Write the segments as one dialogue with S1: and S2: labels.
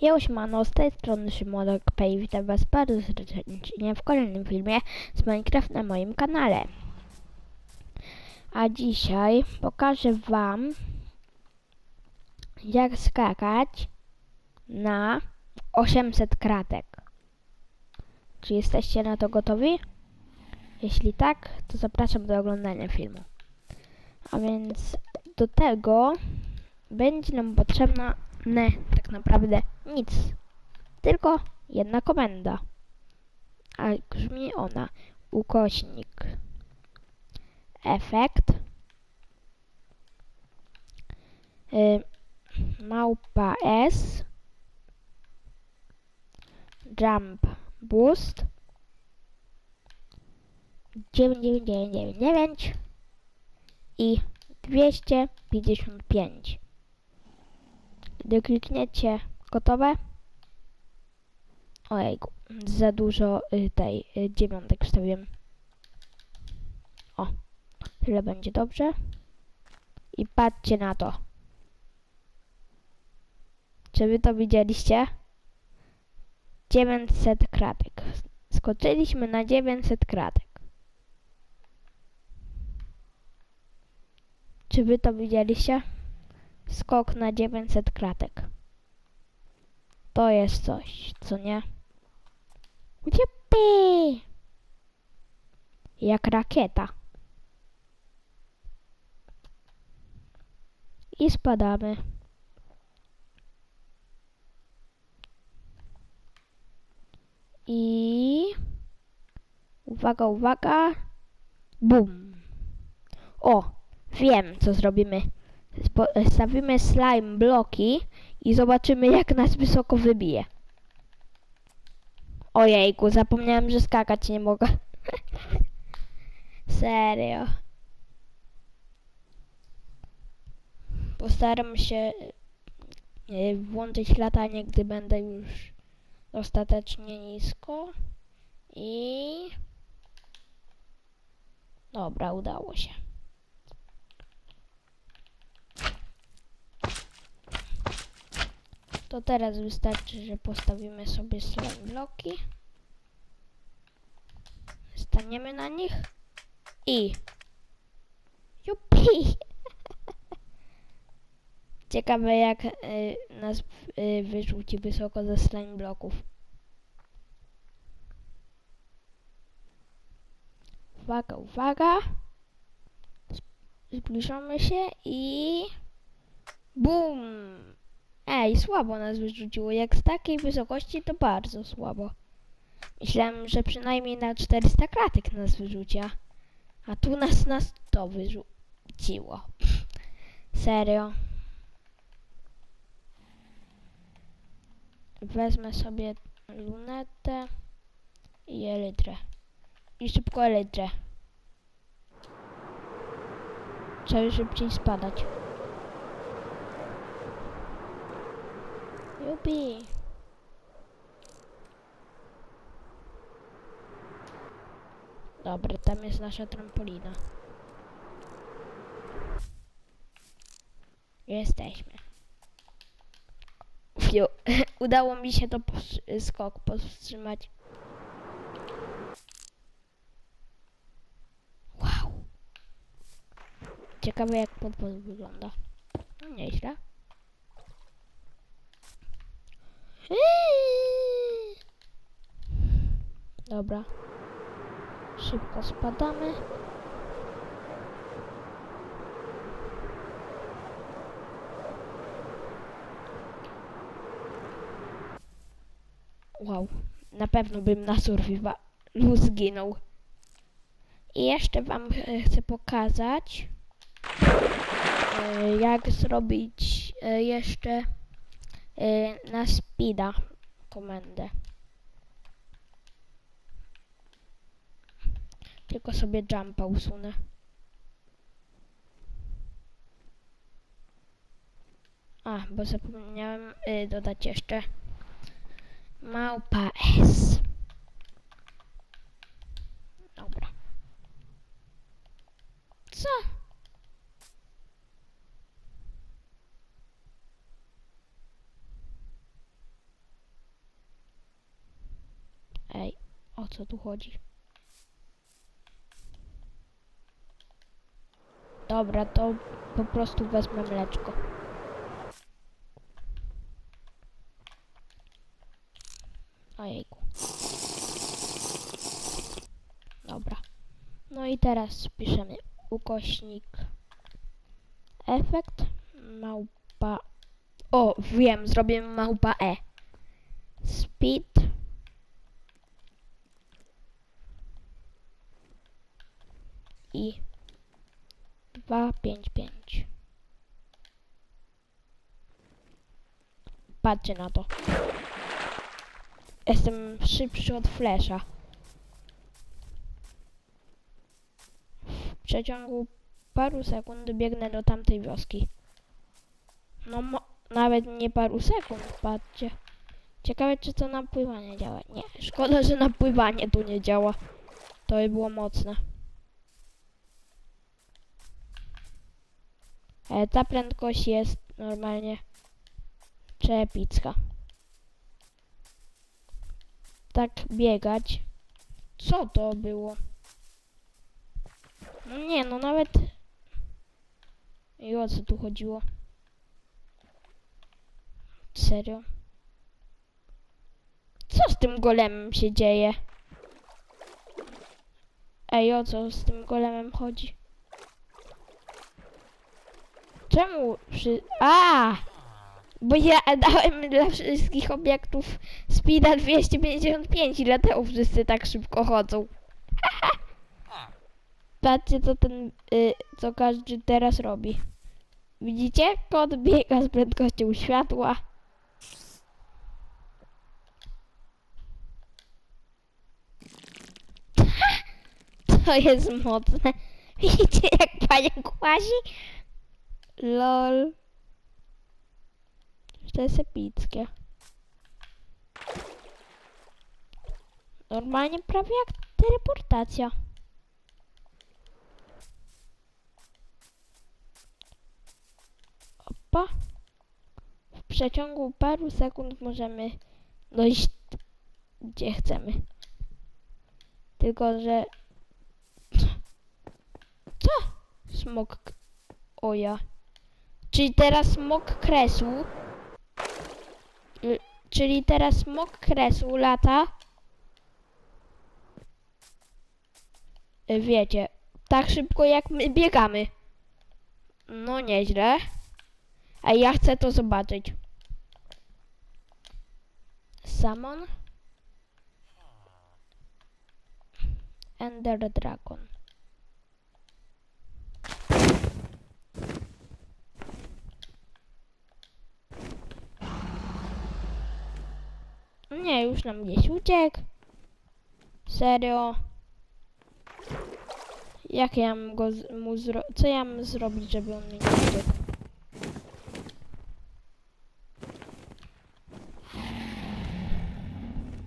S1: Siemano, z tej strony Szymon Pay, witam was bardzo serdecznie w kolejnym filmie z Minecraft na moim kanale. A dzisiaj pokażę wam jak skakać na 800 kratek. Czy jesteście na to gotowi? Jeśli tak, to zapraszam do oglądania filmu. A więc do tego będzie nam potrzebna ne, tak naprawdę nic. Tylko jedna komenda. A brzmi ona. Ukośnik. Efekt. Y, małpa s. Jump boost. 99999 i 255 gdy klikniecie gotowe. Ojejku, za dużo y, tej y, dziewiątek wstawiłem. O, tyle będzie dobrze. I patrzcie na to. Czy wy to widzieliście? 900 kratek. Skoczyliśmy na 900 kratek. Czy wy to widzieliście? Skok na 900 kratek. To jest coś, co nie? Jupi! Jak rakieta. I spadamy. I... Uwaga, uwaga. Bum. O, wiem, co zrobimy stawimy slime bloki i zobaczymy jak nas wysoko wybije. Ojejku, zapomniałem, że skakać nie mogę. Serio. Postaram się e, włączyć latanie, gdy będę już dostatecznie nisko. I... Dobra, udało się. To teraz wystarczy, że postawimy sobie slime bloki. Staniemy na nich i jupi! Ciekawe jak y, nas y, wyrzuci wysoko ze slime bloków. Uwaga, uwaga! Zbliżamy się i... BUM! Ej, słabo nas wyrzuciło. Jak z takiej wysokości, to bardzo słabo. Myślałem, że przynajmniej na 400 kratek nas wyrzucia. A tu nas na 100 wyrzuciło. Serio. Wezmę sobie lunetę i elytrę. I szybko elytrę. Trzeba szybciej spadać. Jupi. Dobra, tam jest nasza trampolina. Jesteśmy. Fiu. Udało mi się to skok powstrzymać. Wow. Ciekawe jak podwóz wygląda. No nieźle. Dobra. Szybko spadamy. Wow, na pewno bym na survivalu zginął. I jeszcze wam e, chcę pokazać, e, jak zrobić e, jeszcze na speeda komendę. Tylko sobie jumpa usunę. A, bo zapomniałem y, dodać jeszcze małpa S. Dobra. Co? O co tu chodzi. Dobra, to po prostu wezmę mleczko. Ojejku. Dobra. No i teraz piszemy ukośnik efekt małpa o wiem zrobię małpa e speed i 255 patrzcie na to jestem szybszy od flesza w przeciągu paru sekund biegnę do tamtej wioski. No nawet nie paru sekund, patrzcie. Ciekawe czy to napływanie działa. Nie, szkoda, że napływanie tu nie działa. To by było mocne. Ale ta prędkość jest normalnie przepicka. Tak biegać. Co to było? No nie, no nawet... I o co tu chodziło? Serio? Co z tym golemem się dzieje? Ej, o co z tym golemem chodzi? Czemu przy... A! Bo ja dałem dla wszystkich obiektów speeda 255 i dlatego wszyscy tak szybko chodzą. Patrzcie, co ten, y, co każdy teraz robi. Widzicie? Kot biega z prędkością światła. To jest mocne. Widzicie, jak panie kłazi? Lol. To jest epickie. Normalnie prawie jak teleportacja. Opa. W przeciągu paru sekund możemy dojść gdzie chcemy. Tylko, że... Co? Smok... k- O ja. Czyli teraz smok kresu... y, Czyli teraz smok kresu lata... y, Wiecie, tak szybko jak my biegamy. No nieźle. A ja chcę to zobaczyć. Summon. Ender Dragon. Nie, już nam gdzieś uciekł. Serio. Jak ja mam go mu zro... Co ja mam zrobić, żeby on mnie nie uciekł?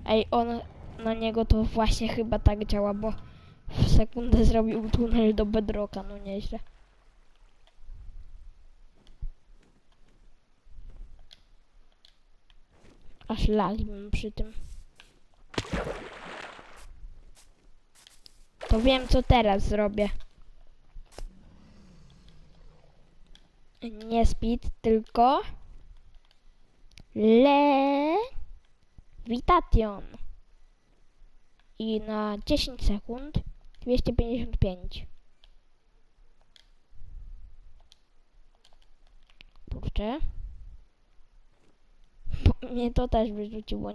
S1: Ej, on na niego to właśnie chyba tak działa, bo w sekundę zrobił tunel do bedrocka, no nieźle. Aż lali mam przy tym. To wiem, co teraz zrobię. Nie speed, tylko... Le... Witation. I na 10 sekund 255. Kurczę. Mnie to też wyrzuciło.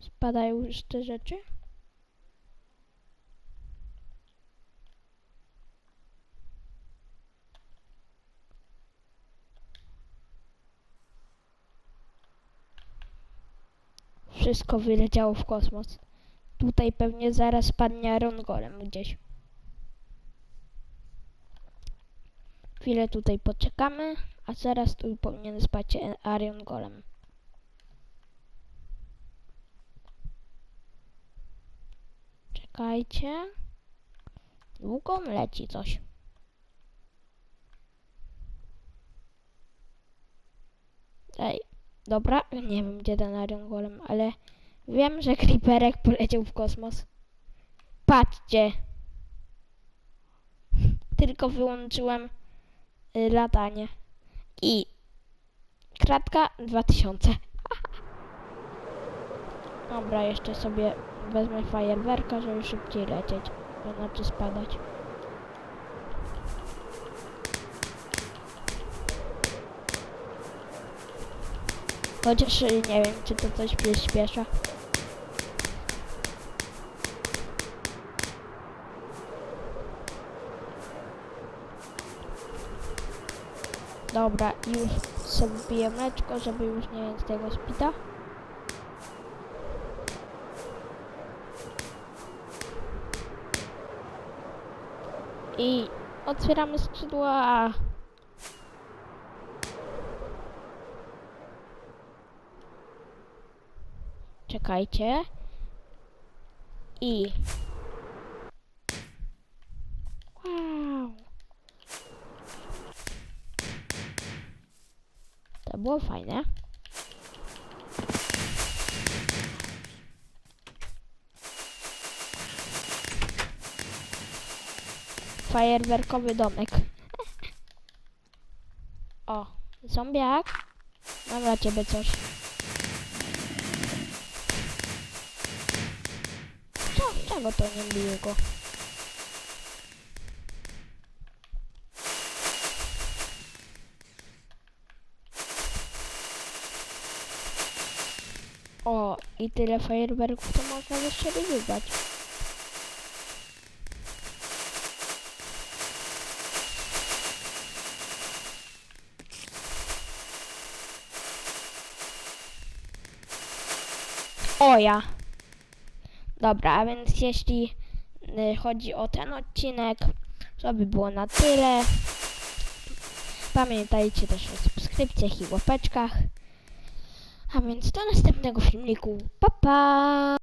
S1: Spadają już te rzeczy? Wszystko wyleciało w kosmos. Tutaj pewnie zaraz spadnie Iron Golem gdzieś. Chwilę tutaj poczekamy, a zaraz tu powinien spać Arion Golem. Czekajcie. Długo leci coś. Ej, dobra, nie wiem gdzie ten Iron Golem, ale wiem, że Creeperek poleciał w kosmos. Patrzcie. Tylko wyłączyłem latanie. I kratka 2000. Dobra, jeszcze sobie wezmę fajerwerka, żeby szybciej lecieć. To znaczy spadać. Chociaż y, nie wiem, czy to coś przyspiesza. Dobra, już sobie piję mleczko, żeby już nie mieć tego spita. I otwieramy skrzydła. Czekajcie. I. Wow. To było fajne. Fajerwerkowy domek. O, zombiak. Mam dla ciebie coś. Co? To nie bije go? O, i tyle fajerwerków to można wystrzeliwać. O ja. Dobra, a więc jeśli y, chodzi o ten odcinek, to by było na tyle. Pamiętajcie też o subskrypcjach i łapeczkach. A więc do następnego filmiku. Pa pa!